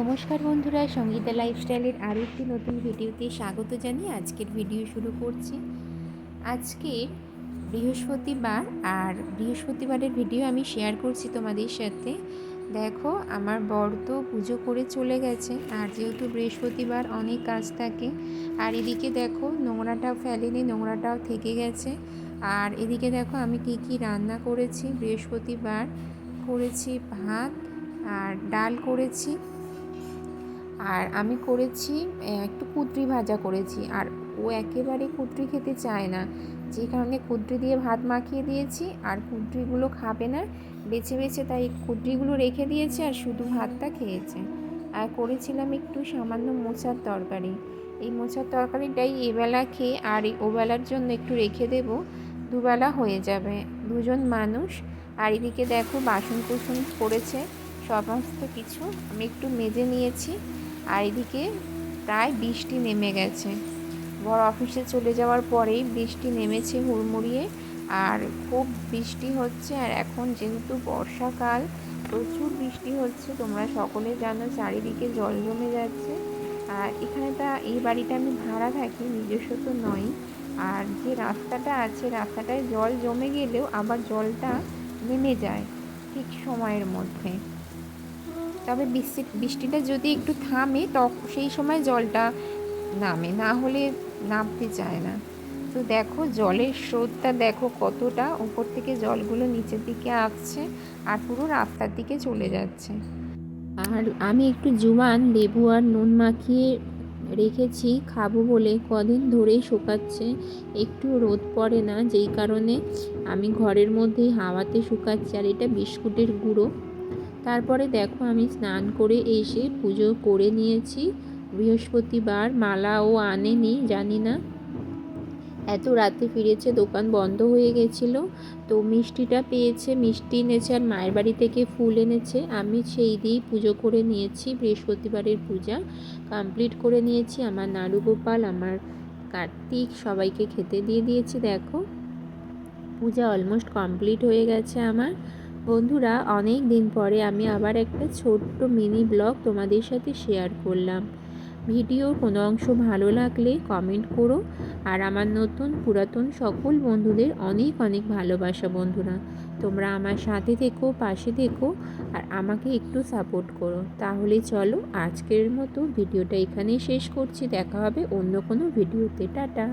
নমস্কার বন্ধুরা, সঙ্গীতা লাইফস্টাইলের আরও একটি নতুন ভিডিওতে স্বাগত জানিয়ে আজকের ভিডিও শুরু করছি। আজকের বৃহস্পতিবার আর বৃহস্পতিবারের ভিডিও আমি শেয়ার করছি তোমাদের সাথে। দেখো, আমার বর তো পুজো করে চলে গেছে আর যেহেতু বৃহস্পতিবার অনেক কাজ থাকে, আর এদিকে দেখো নোংরাটাও ফেলেনি, নোংরাটাও থেকে গেছে। আর এদিকে দেখো আমি কী কী রান্না করেছি, বৃহস্পতিবার করেছি ভাত আর ডাল করেছি। আর আমি করেছি একটু কুদ্রি ভাজা করেছি। আর ও একেবারে কুদ্রি খেতে চায় না। যে কারণে কুদ্রি দিয়ে ভাত মাখিয়ে দিয়েছি, আর কুদ্রিগুলো খাবে না। বেছে বেছে তাই কুদ্রিগুলো রেখে দিয়েছে আর শুধু ভাতটা খেয়েছে। আর করেছিলাম একটু সামান্য মোচার তরকারি। এই মোচার তরকারিটাই এবেলা খেয়ে আর ওবেলার জন্য একটু রেখে দেব। দুবেলা হয়ে যাবে, দুজন মানুষ। আর এদিকে দেখো বাসন কুসন পড়েছে, সমস্ত কিছু। আমি একটু মেজে নিয়েছি। আর এদিকে প্রায় বৃষ্টি নেমে গেছে। বড় অফিসে চলে যাওয়ার পরেই বৃষ্টি নেমেছে হুড়মুড়িয়ে আর খুব বৃষ্টি হচ্ছে আর এখন যেহেতু বর্ষাকাল, প্রচুর বৃষ্টি হচ্ছে, তোমরা সকলে জানো চারিদিকে জল জমে যাচ্ছে। আর এখানে তা, এই বাড়িটা আমি ভাড়া থাকি নিজস্ব তো নয়। আর যে রাস্তাটা আছে, রাস্তাটায় জল জমে গেলেও আবার জলটা নেমে যায় ঠিক সময়ের মধ্যে। তবে বৃষ্টি, বৃষ্টিটা যদি একটু থামে তখন সেই সময় জলটা নামে, না হলে নামতে চায় না। তো দেখো, জলের স্রোতটা দেখো কতটা। উপর থেকে জলগুলো নিচের দিকে আসছে আর পুরো রাস্তার দিকে চলে যাচ্ছে। আর আমি একটু জুয়ান, লেবু আর নুন মাখিয়ে রেখেছি, খাব বলে। কদিন ধরেই শুকাচ্ছে। একটু রোদ পড়ে না, যেই কারণে আমি ঘরের মধ্যেই হাওয়াতে শুকাচ্ছি। আর এটা বিস্কুটের গুঁড়ো। তারপরে দেখো আমি স্নান করে এসে পুজো করে নিয়েছি। বৃহস্পতিবার মালাও আনেনি, জানি না। এত রাতে ফিরেছে, দোকান বন্ধ হয়ে গেছিল। তো মিষ্টিটা পেয়েছে, মিষ্টি এনেছে আর মায়ের বাড়ি থেকে ফুল এনেছে। আমি সেই দিয়েই পুজো করে নিয়েছি, বৃহস্পতিবারের পূজা কমপ্লিট করে নিয়েছি। আমার নাড়ু গোপাল, আমার কার্তিক সবাইকে খেতে দিয়ে দিয়েছি, দেখো। পূজা অলমোস্ট কমপ্লিট হয়ে গেছে আমার। বন্ধুরা, অনেক দিন পরে আমি আবার একটা ছোট্ট মিনি ব্লগ তোমাদের সাথে শেয়ার করলাম। ভিডিওর কোনো অংশ ভালো লাগলে কমেন্ট করো। আর আমার নতুন পুরাতন সকল বন্ধুদের অনেক অনেক ভালোবাসা বন্ধুরা। তোমরা আমার সাথে থেকো, পাশে থেকো, আর আমাকে একটু সাপোর্ট করো। তাহলে চলো আজকের মতো ভিডিওটা এখানেই শেষ করছি। দেখা হবে অন্য কোনো ভিডিওতে। টাটা!